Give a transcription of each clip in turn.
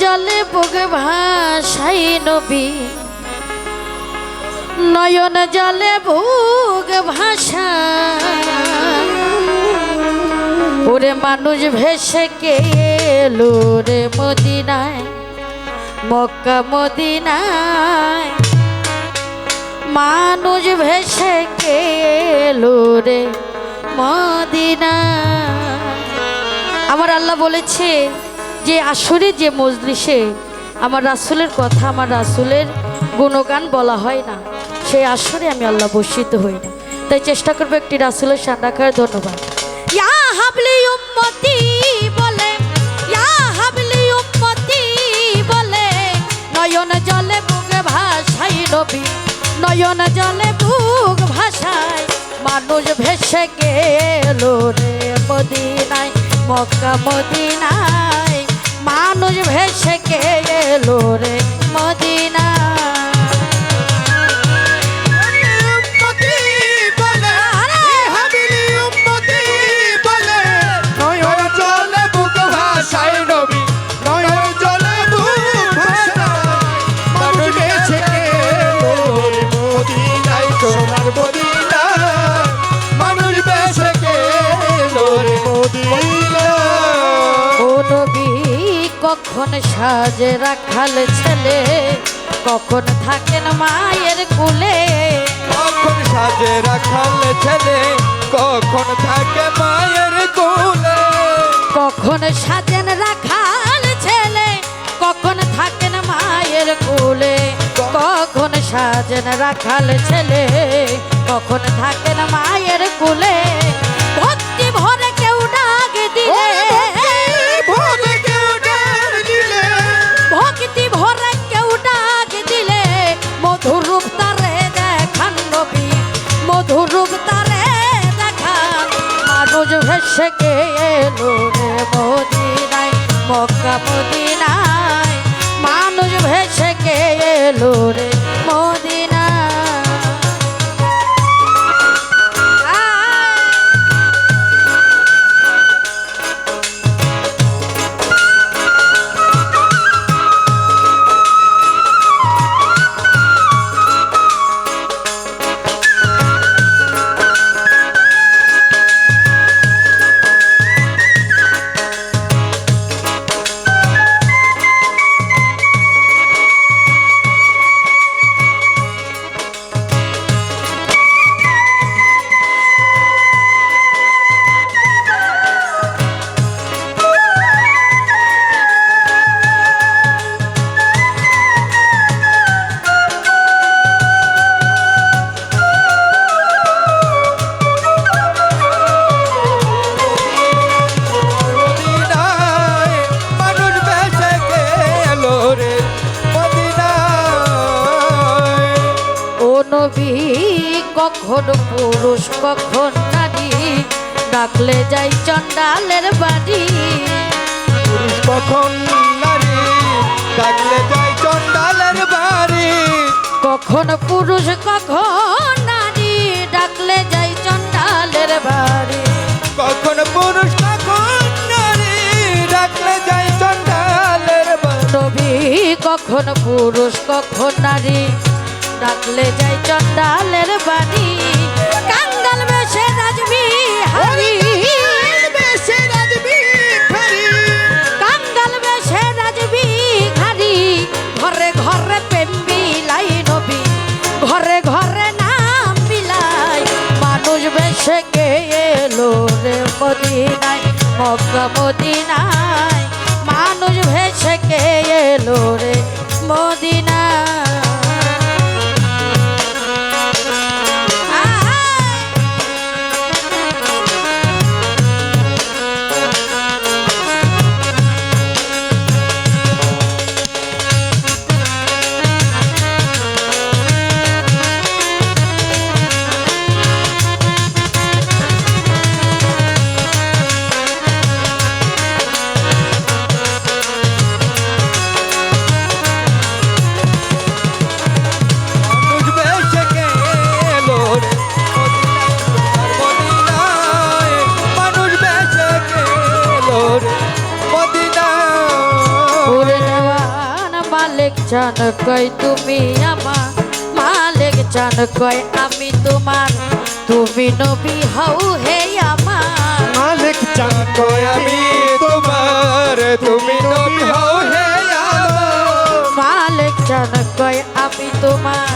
জলে বুক ভাসাই নবী। নয়ন জলে বুক ভাষা ওরে মানুষ ভেসে কে এলো রে মদিনায়? মক্কা মদিনায়। মানুষ ভেসে কে এলো রে মদিনায়? আমার আল্লাহ বলেছে যে আসরে, যে মজলিসে আমার রাসুলের কথা, আমার রাসুলের গুণগান বলা হয় না, সেই আসরে আমি আল্লাহ বসিত হই না। তাই চেষ্টা করব একটি রাসুলের সান রাখার, ধন্যবাদ। বলে বলে, নয়ন জলে বুক ভাষাই জলে ভাষায় মানুষ ভেসে গেল রে মদিনায়, মক্কা মদিনায়। মানুষ ভেসে গেল রে? মদিনায় কখন সাজে রাখাল ছেলে? কখন থাকেন মায়ের কুলে? কখন সাজে রাখাল ছেলে? কখন থাকে মায়ের কোলে? কখন সাজেন রাখাল ছেলে? কখন থাকেন মায়ের কুলে? কখন সাজেন রাখাল ছেলে? কখন থাকেন মায়ের কুলে? মানুষ এলো রে মদিনায় মক্কা মদিনায়। মানুষ ভেসে গেলো রে নবী কখন পুরুষ কখন নারী? ডাকলে যাই চন্ডালের বাড়ি। পুরুষ কখন নারী? ডাকলে যাই চন্ডালের বাড়ি। কখন পুরুষ কখন নারী? ডাকলে যাই চন্ডালের বাড়ি। কখন পুরুষ কখন নারী? ডাকলে যাই চন্ডালের বাড়ি। কখন পুরুষ কখন নারী? ডাকলে যাই চন্ডালের বাড়ি কাঙ্গাল বেশে রাজবি হারি। বেশি রাজবি খারি কাঙ্গাল বেশে রাজবি ঘাড়ি। ঘরে ঘরে প্রেম বিলাই নবী। ঘরে ঘরে নাম বিলাই মানুষ বেশে গেলো রে মদিনায়? মক্কা মদিনায়। মানুষ ভেসে গেলো রে মদিনায়? জান কই তুমি আমার মালিক জান কই আমি তোমার তুমি নবী হও হে আমার মালিক চান কয় আমি তোমার তুমি নবী হও হে মালিক জান কই আমি তোমার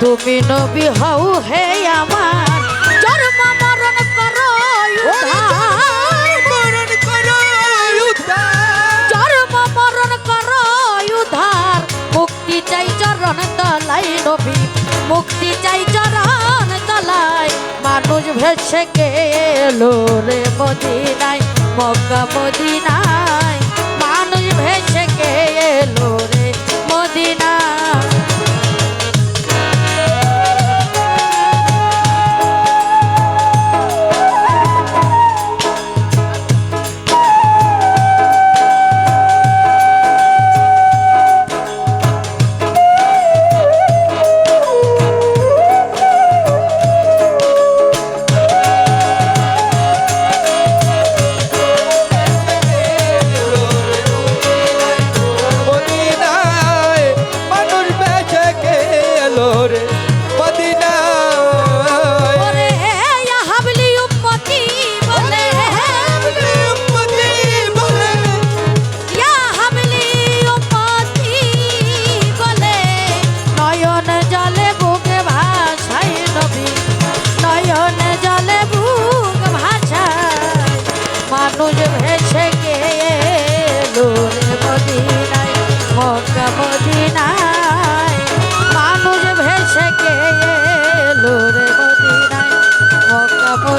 তুমি নবী হও হে আমার জন্ম মরণ করো মুক্তি চাই চরণ তলায়। মানুষ ভেসে গেলো রে মদিনায় মক্কা মদিনায়। মানুষ ভেসে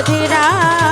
রাধে রাধে